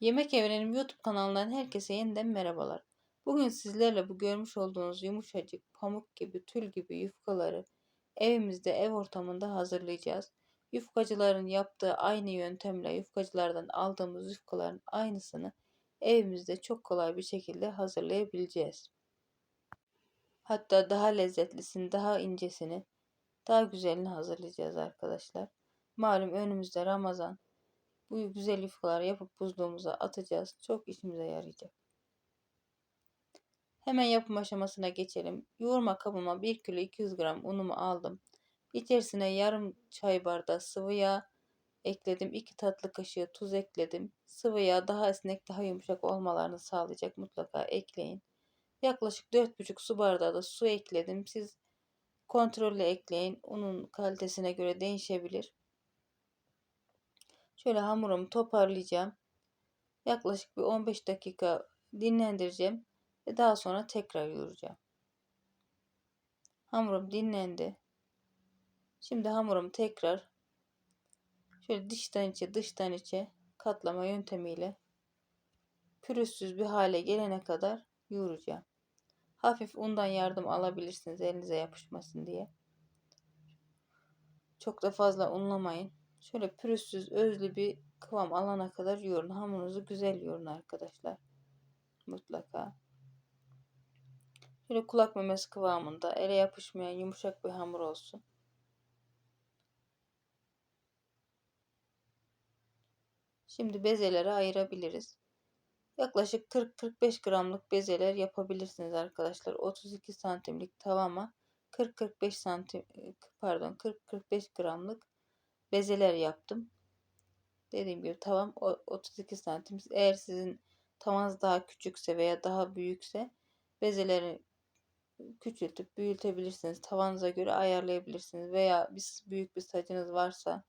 Yemek Evrenim YouTube kanalından herkese yeniden merhabalar. Bugün sizlerle bu görmüş olduğunuz yumuşacık, pamuk gibi, tül gibi yufkaları evimizde, ev ortamında hazırlayacağız. Yufkacıların yaptığı aynı yöntemle yufkacılardan aldığımız yufkaların aynısını evimizde çok kolay bir şekilde hazırlayabileceğiz. Hatta daha lezzetlisini, daha incesini, daha güzelini hazırlayacağız arkadaşlar. Malum önümüzde Ramazan. Bu güzel yufkaları yapıp buzluğumuza atacağız. Çok işimize yarayacak. Hemen yapım aşamasına geçelim. Yoğurma kabıma 1 kilo 200 gram unumu aldım. İçerisine yarım çay bardağı sıvı yağ ekledim. 2 tatlı kaşığı tuz ekledim. Sıvı yağ daha esnek, daha yumuşak olmalarını sağlayacak. Mutlaka ekleyin. Yaklaşık 4,5 su bardağı da su ekledim. Siz kontrollü ekleyin. Unun kalitesine göre değişebilir. Şöyle hamurumu toparlayacağım. Yaklaşık bir 15 dakika dinlendireceğim ve daha sonra tekrar yoğuracağım. Hamurum dinlendi. Şimdi hamurumu tekrar şöyle dıştan içe dıştan içe katlama yöntemiyle pürüzsüz bir hale gelene kadar yoğuracağım. Hafif undan yardım alabilirsiniz elinize yapışmasın diye. Çok da fazla unlamayın. Şöyle pürüzsüz özlü bir kıvam alana kadar yoğurun. Hamurunuzu güzel yoğurun arkadaşlar. Mutlaka. Şöyle kulak memesi kıvamında ele yapışmayan yumuşak bir hamur olsun. Şimdi bezelere ayırabiliriz. Yaklaşık 40-45 gramlık bezeler yapabilirsiniz arkadaşlar. 32 santimlik tavama 40-45 santim pardon 40-45 gramlık bezeler yaptım. Dediğim gibi tavam 32 santim. Eğer sizin tavanız daha küçükse veya daha büyükse bezeleri küçültüp büyütebilirsiniz. Tavanıza göre ayarlayabilirsiniz. Veya bir, büyük bir sacınız varsa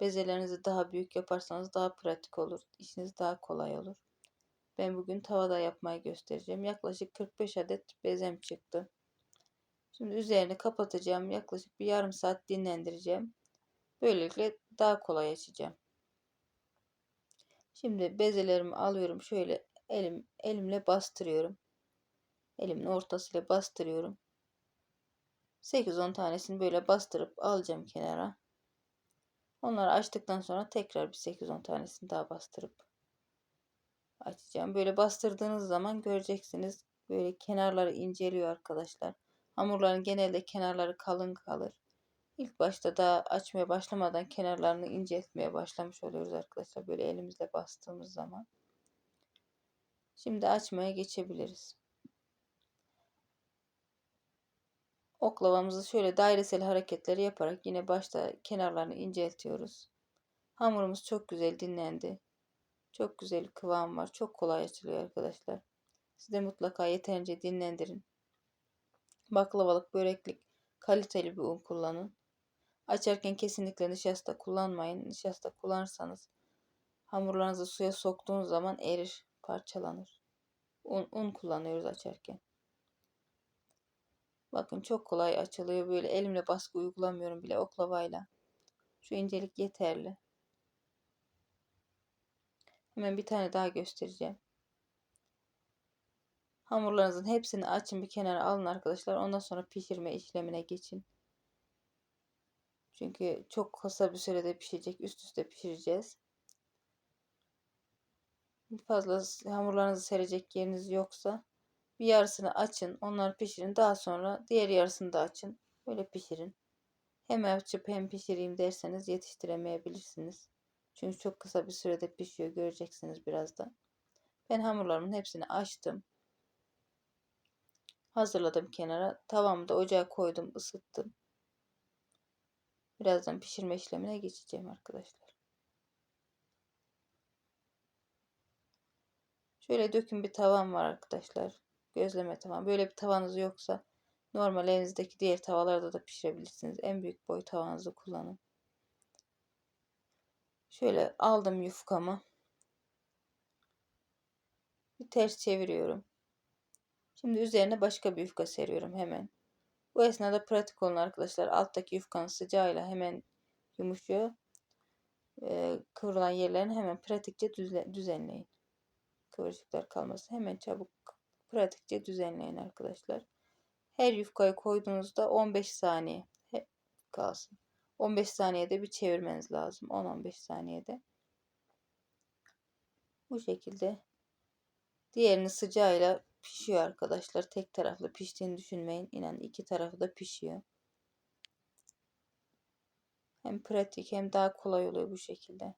bezelerinizi daha büyük yaparsanız daha pratik olur. İşiniz daha kolay olur. Ben bugün tavada yapmayı göstereceğim. Yaklaşık 45 adet bezem çıktı. Şimdi üzerini kapatacağım. Yaklaşık bir yarım saat dinlendireceğim. Böylelikle daha kolay açacağım. Şimdi bezelerimi alıyorum. Şöyle elim elimle bastırıyorum. Elimin ortasıyla bastırıyorum. 8-10 tanesini böyle bastırıp alacağım kenara. Onları açtıktan sonra tekrar bir 8-10 tanesini daha bastırıp açacağım. Böyle bastırdığınız zaman göreceksiniz. Böyle kenarları inceliyor arkadaşlar. Hamurların genelde kenarları kalın kalır. İlk başta daha açmaya başlamadan kenarlarını inceltmeye başlamış oluyoruz arkadaşlar. Böyle elimizle bastığımız zaman. Şimdi açmaya geçebiliriz. Oklavamızı şöyle dairesel hareketleri yaparak yine başta kenarlarını inceltiyoruz. Hamurumuz çok güzel dinlendi. Çok güzel kıvam var. Çok kolay açılıyor arkadaşlar. Siz de mutlaka yeterince dinlendirin. Baklavalık, böreklik kaliteli bir un kullanın. Açarken kesinlikle nişasta kullanmayın. Nişasta kullanırsanız hamurlarınızı suya soktuğunuz zaman erir, parçalanır. Un, un kullanıyoruz açarken. Bakın çok kolay açılıyor. Böyle elimle baskı uygulamıyorum bile oklavayla. Şu incelik yeterli. Hemen bir tane daha göstereceğim. Hamurlarınızın hepsini açın bir kenara alın arkadaşlar. Ondan sonra pişirme işlemine geçin. Çünkü çok kısa bir sürede pişecek. Üst üste pişireceğiz. Fazla hamurlarınızı serecek yeriniz yoksa bir yarısını açın. Onları pişirin. Daha sonra diğer yarısını da açın. Böyle pişirin. Hem açıp hem pişireyim derseniz yetiştiremeyebilirsiniz. Çünkü çok kısa bir sürede pişiyor. Göreceksiniz birazdan. Ben hamurlarımın hepsini açtım. Hazırladım kenara. Tavamı da ocağa koydum, ısıttım. Birazdan pişirme işlemine geçeceğim arkadaşlar. Şöyle döküm bir tavam var arkadaşlar. Gözleme tavan. Böyle bir tavanız yoksa normal evinizdeki diğer tavalarda da pişirebilirsiniz. En büyük boy tavanızı kullanın. Şöyle aldım yufkamı. Bir ters çeviriyorum. Şimdi üzerine başka bir yufka seriyorum hemen. Bu esnada pratik olun arkadaşlar. Alttaki yufkanın sıcağıyla hemen yumuşuyor. e, kıvrılan yerlerini hemen pratikçe düzenleyin. Kıvırcıklar kalmasın. Hemen çabuk pratikçe düzenleyin arkadaşlar. Her yufkayı koyduğunuzda 15 saniye kalsın. 15 saniyede bir çevirmeniz lazım. 10-15 saniyede. Bu şekilde diğerini sıcağıyla pişiyor arkadaşlar. Tek taraflı piştiğini düşünmeyin. İnan iki tarafı da pişiyor. Hem pratik hem daha kolay oluyor bu şekilde.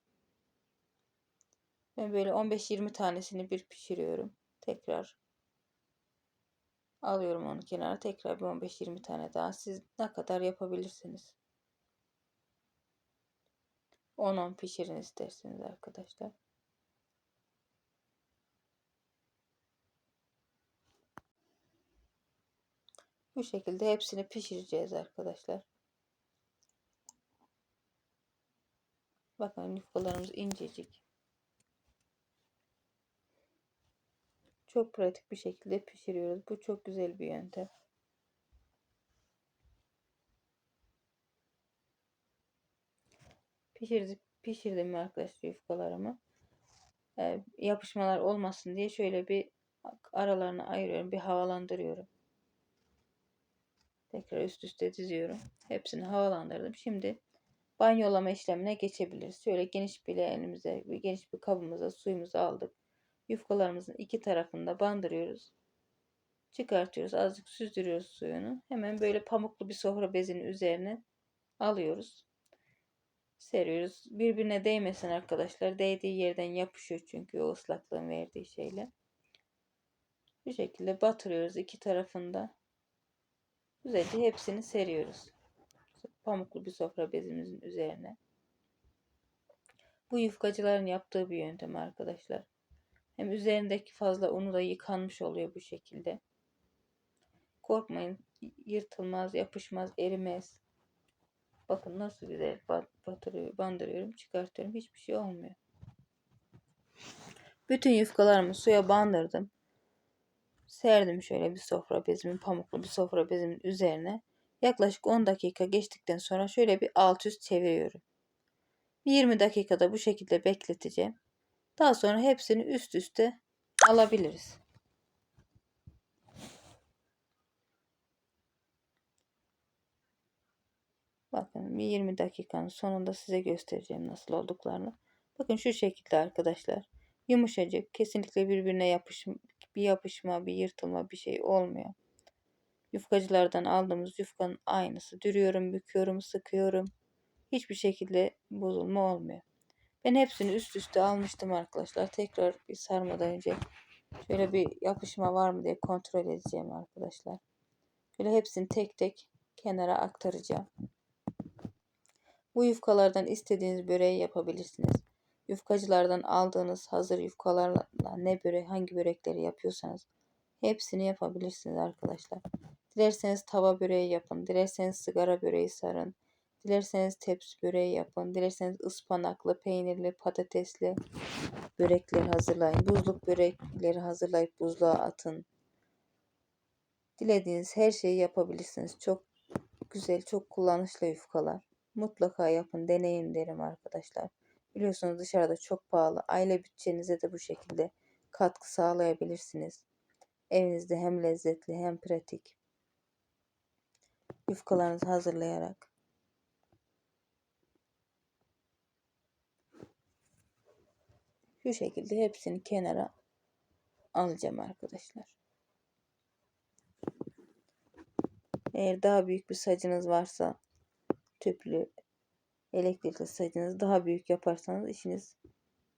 Ben böyle 15-20 tanesini bir pişiriyorum. Tekrar alıyorum onu kenara. Tekrar bir 15-20 tane daha. Siz ne kadar yapabilirsiniz. 10-10 pişirin isterseniz arkadaşlar. Bu şekilde hepsini pişireceğiz arkadaşlar. Bakın yufkalarımız incecik. Çok pratik bir şekilde pişiriyoruz. Bu çok güzel bir yöntem. Pişirdim, pişirdim arkadaşlar yufkalarımı. Ee, yapışmalar olmasın diye şöyle bir aralarını ayırıyorum. Bir havalandırıyorum. Tekrar üst üste diziyorum. Hepsini havalandırdım. Şimdi banyolama işlemine geçebiliriz. Şöyle geniş bir elimize, bir geniş bir kabımıza suyumuzu aldık. Yufkalarımızın iki tarafında bandırıyoruz. Çıkartıyoruz. Azıcık süzdürüyoruz suyunu. Hemen böyle pamuklu bir sofra bezinin üzerine alıyoruz. Seriyoruz. Birbirine değmesin arkadaşlar. Değdiği yerden yapışıyor çünkü o ıslaklığın verdiği şeyle. Bu şekilde batırıyoruz iki tarafında. Güzelce hepsini seriyoruz. Pamuklu bir sofra bezimizin üzerine. Bu yufkacıların yaptığı bir yöntem arkadaşlar. Hem üzerindeki fazla unu da yıkanmış oluyor bu şekilde. Korkmayın yırtılmaz, yapışmaz, erimez. Bakın nasıl güzel batırıyor, bandırıyorum, çıkartıyorum. Hiçbir şey olmuyor. Bütün yufkalarımı suya bandırdım. Serdim şöyle bir sofra bezimin, pamuklu bir sofra bezimin üzerine. Yaklaşık 10 dakika geçtikten sonra şöyle bir alt üst çeviriyorum. 20 dakikada bu şekilde bekleteceğim. Daha sonra hepsini üst üste alabiliriz. Bakın bir 20 dakikanın sonunda size göstereceğim nasıl olduklarını. Bakın şu şekilde arkadaşlar. Yumuşacık. Kesinlikle birbirine yapışma, bir yapışma, bir yırtılma bir şey olmuyor. Yufkacılardan aldığımız yufkanın aynısı. Dürüyorum, büküyorum, sıkıyorum. Hiçbir şekilde bozulma olmuyor. Ben hepsini üst üste almıştım arkadaşlar. Tekrar bir sarmadan önce şöyle bir yapışma var mı diye kontrol edeceğim arkadaşlar. Böyle hepsini tek tek kenara aktaracağım. Bu yufkalardan istediğiniz böreği yapabilirsiniz. Yufkacılardan aldığınız hazır yufkalarla ne börek, hangi börekleri yapıyorsanız hepsini yapabilirsiniz arkadaşlar. Dilerseniz tava böreği yapın, dilerseniz sigara böreği sarın, dilerseniz tepsi böreği yapın, dilerseniz ıspanaklı, peynirli, patatesli börekler hazırlayın. Buzluk börekleri hazırlayıp buzluğa atın. Dilediğiniz her şeyi yapabilirsiniz. Çok güzel, çok kullanışlı yufkalar. Mutlaka yapın, deneyin derim arkadaşlar. Biliyorsunuz dışarıda çok pahalı. Aile bütçenize de bu şekilde katkı sağlayabilirsiniz. Evinizde hem lezzetli hem pratik yufkalarınızı hazırlayarak. Şu şekilde hepsini kenara alacağım arkadaşlar. Eğer daha büyük bir sacınız varsa tüplü elektrikli sacınızı daha büyük yaparsanız işiniz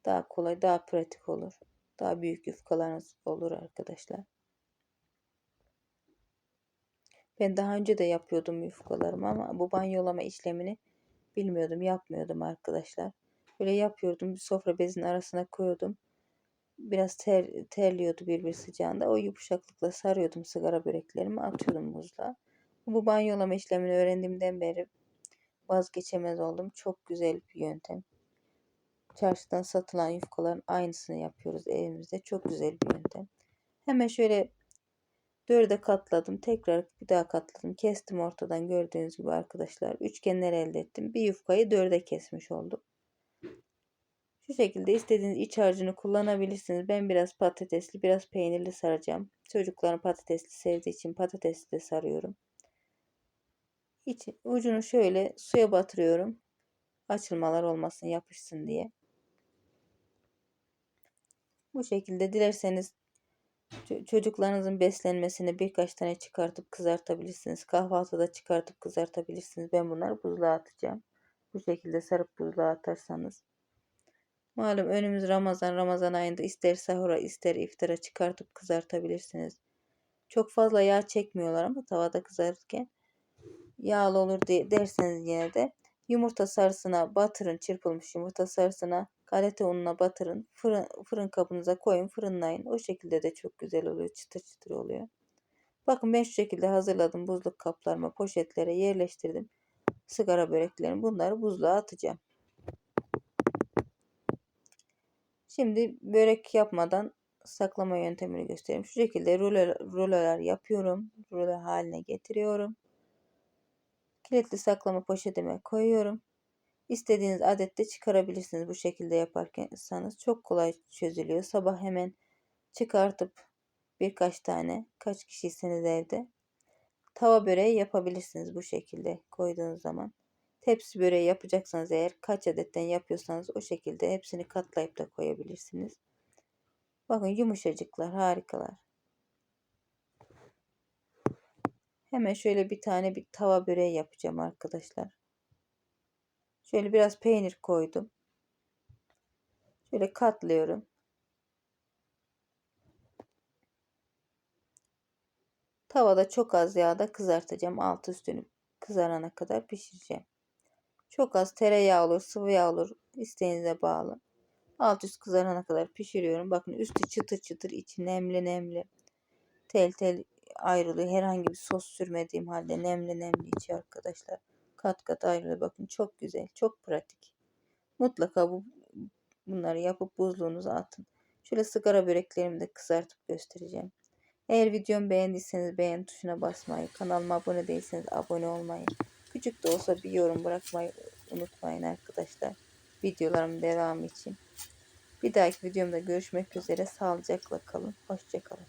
daha kolay, daha pratik olur. Daha büyük yufkalarınız olur arkadaşlar. Ben daha önce de yapıyordum yufkalarımı ama bu banyolama işlemini bilmiyordum, yapmıyordum arkadaşlar. Böyle yapıyordum, bir sofra bezinin arasına koyuyordum. Biraz ter, terliyordu birbir sıcağında. O yumuşaklıkla sarıyordum sigara böreklerimi, atıyordum buzluğa. Bu banyolama işlemini öğrendiğimden beri vazgeçemez oldum. Çok güzel bir yöntem. Çarşıdan satılan yufkaların aynısını yapıyoruz evimizde. Çok güzel bir yöntem. Hemen şöyle dörde katladım. Tekrar bir daha katladım. Kestim ortadan gördüğünüz gibi arkadaşlar. Üçgenler elde ettim. Bir yufkayı dörde kesmiş oldum. Şu şekilde istediğiniz iç harcını kullanabilirsiniz. Ben biraz patatesli, biraz peynirli saracağım. Çocukların patatesli sevdiği için patatesli de sarıyorum. İç, ucunu şöyle suya batırıyorum. Açılmalar olmasın, yapışsın diye. Bu şekilde dilerseniz ço- çocuklarınızın beslenmesini birkaç tane çıkartıp kızartabilirsiniz. Kahvaltıda çıkartıp kızartabilirsiniz. Ben bunları buzluğa atacağım. Bu şekilde sarıp buzluğa atarsanız. Malum önümüz Ramazan. Ramazan ayında ister sahura ister iftara çıkartıp kızartabilirsiniz. Çok fazla yağ çekmiyorlar ama tavada kızarırken yağlı olur diye derseniz yine de yumurta sarısına batırın çırpılmış yumurta sarısına galeta ununa batırın fırın, fırın kabınıza koyun fırınlayın o şekilde de çok güzel oluyor çıtır çıtır oluyor. Bakın ben şu şekilde hazırladım buzluk kaplarıma poşetlere yerleştirdim sigara böreklerimi bunları buzluğa atacağım. Şimdi börek yapmadan saklama yöntemini göstereyim. Şu şekilde rulo, rulolar yapıyorum. Rulo haline getiriyorum. Kilitli saklama poşetime koyuyorum. İstediğiniz adette çıkarabilirsiniz bu şekilde yaparsanız. Çok kolay çözülüyor. Sabah hemen çıkartıp birkaç tane kaç kişiyseniz evde tava böreği yapabilirsiniz bu şekilde koyduğunuz zaman. Tepsi böreği yapacaksanız eğer kaç adetten yapıyorsanız o şekilde hepsini katlayıp da koyabilirsiniz. Bakın yumuşacıklar harikalar. Hemen şöyle bir tane bir tava böreği yapacağım arkadaşlar. Şöyle biraz peynir koydum. Şöyle katlıyorum. Tavada çok az yağda kızartacağım. Alt üstünü kızarana kadar pişireceğim. Çok az tereyağı olur, sıvı yağ olur. İsteğinize bağlı. Alt üst kızarana kadar pişiriyorum. Bakın üstü çıtır çıtır, içi nemli nemli. Tel tel ayrılıyor. Herhangi bir sos sürmediğim halde nemli nemli içi arkadaşlar. Kat kat ayrılıyor. Bakın çok güzel, çok pratik. Mutlaka bu bunları yapıp buzluğunuza atın. Şöyle sigara böreklerimi de kızartıp göstereceğim. Eğer videomu beğendiyseniz beğen tuşuna basmayı, kanalıma abone değilseniz abone olmayı, küçük de olsa bir yorum bırakmayı unutmayın arkadaşlar. Videolarımın devamı için. Bir dahaki videomda görüşmek üzere. Sağlıcakla kalın. Hoşçakalın.